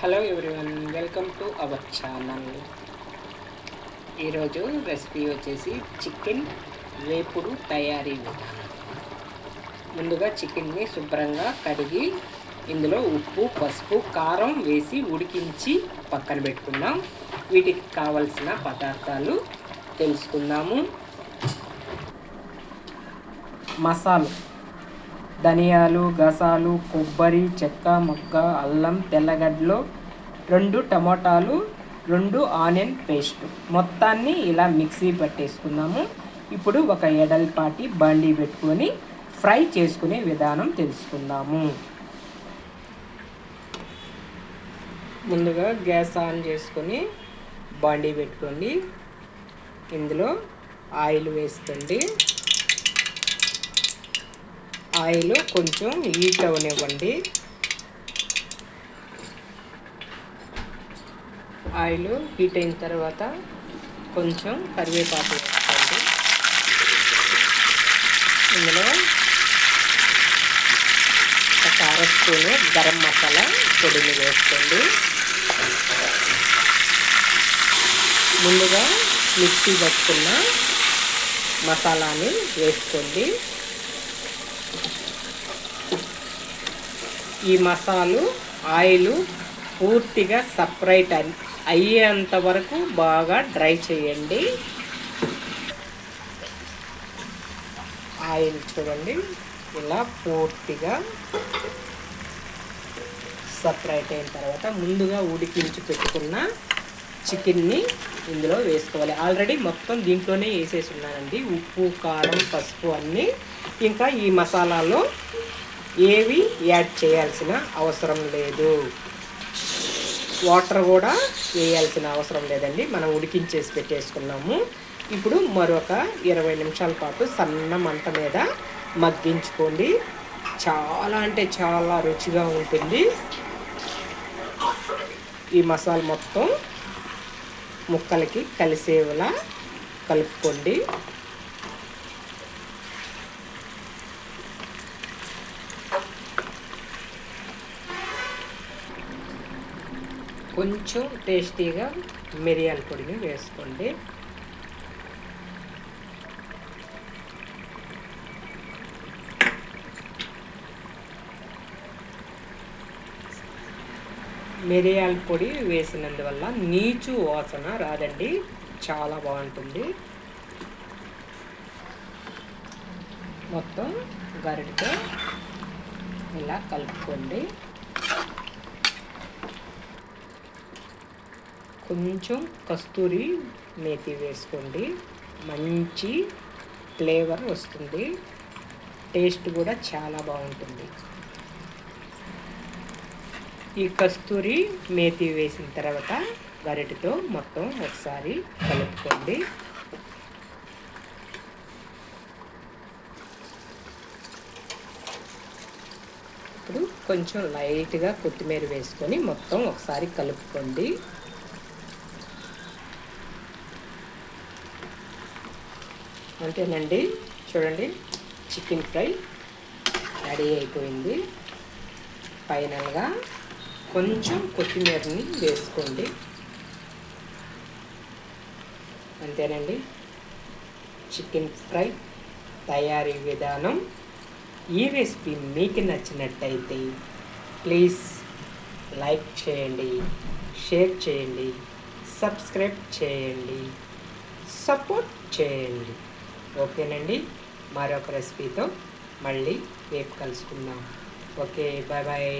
Hello everyone welcome to our channel. ఈరోజు recipe వచ్చేసి chicken వేపుడు తయారీ విధానం. ముందుగా చికెన్ని శుభ్రంగా కడిగి ఇందులో ఉప్పు పసుపు కారం వేసి ఉడికించి పక్కన పెట్టుకుందాం. వీటికి కావలసిన పదార్థాలు తెలుసుకుందాము. మసాలా. ధనియాలు గసాలు కొబ్బరి చెక్క మొక్క అల్లం తెల్లగడ్డలు రెండు టమోటాలు రెండు ఆనియన్ పేస్ట్. మొత్తాన్ని ఇలా మిక్సీ పెట్టేసుకున్నాము ఇప్పుడు ఒక ఎడల్పాటి బండి పెట్టుకొని ఫ్రై చేసుకునే విధానం తెలుసుకుందాము. ముందుగా గ్యాస్ ఆన్ చేసుకొని బండి పెట్టుకోండి. ఇందులో ఆయిల్ వేసుకోండి. ఆయిల్ కొంచెం హీట్ అవనివ్వండి. ఆయిల్ హీట్ అయిన తర్వాత కొంచెం కరివేపాకు వేసుకోండి. ఇందులో ఒక అర స్పూను గరం మసాలా పొడిని వేసుకోండి. ముందుగా మిక్సీ పట్టుకున్న మసాలాని వేసుకోండి. ఈ మసాలు ఆయిల్ పూర్తిగా సపరేట్ అయ్యేంత వరకు బాగా డ్రై చేయండి. ఆయిల్ చూడండి ఇలా పూర్తిగా సపరేట్ అయిన తర్వాత ముందుగా ఉడికించి పెట్టుకున్న చికెన్ని ఇందులో వేసుకోవాలి. ఆల్రెడీ మొత్తం దీంట్లోనే వేసేసి ఉన్నానండి. ఉప్పు కారం పసుపు అన్నీ. ఇంకా ఈ మసాలాలో ఏవి యాడ్ చేయాల్సిన అవసరం లేదు. వాటర్ కూడా వేయాల్సిన అవసరం లేదండి. మనం ఉడికించేసి పెట్టేసుకున్నాము. ఇప్పుడు మరొక ఇరవై నిమిషాల పాటు సన్న మంట మీద మగ్గించుకోండి. చాలా అంటే చాలా రుచిగా ఉంటుంది. ఈ మసాలా మొత్తం ముక్కలకి కలిసేలా కలుపుకోండి. కొంచెం టేస్టీగా మిరియాల పొడిని వేసుకోండి. మిరియాల పొడి వేసినందువల్ల నీచు వాసన రాదండి. చాలా బాగుంటుంది. మొత్తం గరిటితో ఇలా కలుపుకోండి. కొంచెం కస్తూరి మేతి వేసుకోండి. మంచి ఫ్లేవర్ వస్తుంది. టేస్ట్ కూడా చాలా బాగుంటుంది. ఈ కస్తూరి మేతి వేసిన తర్వాత గరిటతో మొత్తం ఒకసారి కలుపుకోండి. ఇప్పుడు కొంచెం లైట్గా కొత్తిమీర వేసుకొని మొత్తం ఒకసారి కలుపుకోండి. అంతేనండి? చూడండి చికెన్ ఫ్రై రెడీ అయిపోయింది. ఫైనల్గా కొంచెం కొత్తిమీరని వేసుకోండి. అంతేనండి. చికెన్ ఫ్రై తయారీ విధానం. ఈ రెసిపీ మీకు నచ్చినట్టయితే ప్లీజ్ లైక్ చేయండి షేర్ చేయండి సబ్స్క్రైబ్ చేయండి సపోర్ట్ చేయండి. ఓకేనండి? మరొక రెసిపీతో మళ్ళీ రేపు కలుసుకుందాం. Okay bye bye.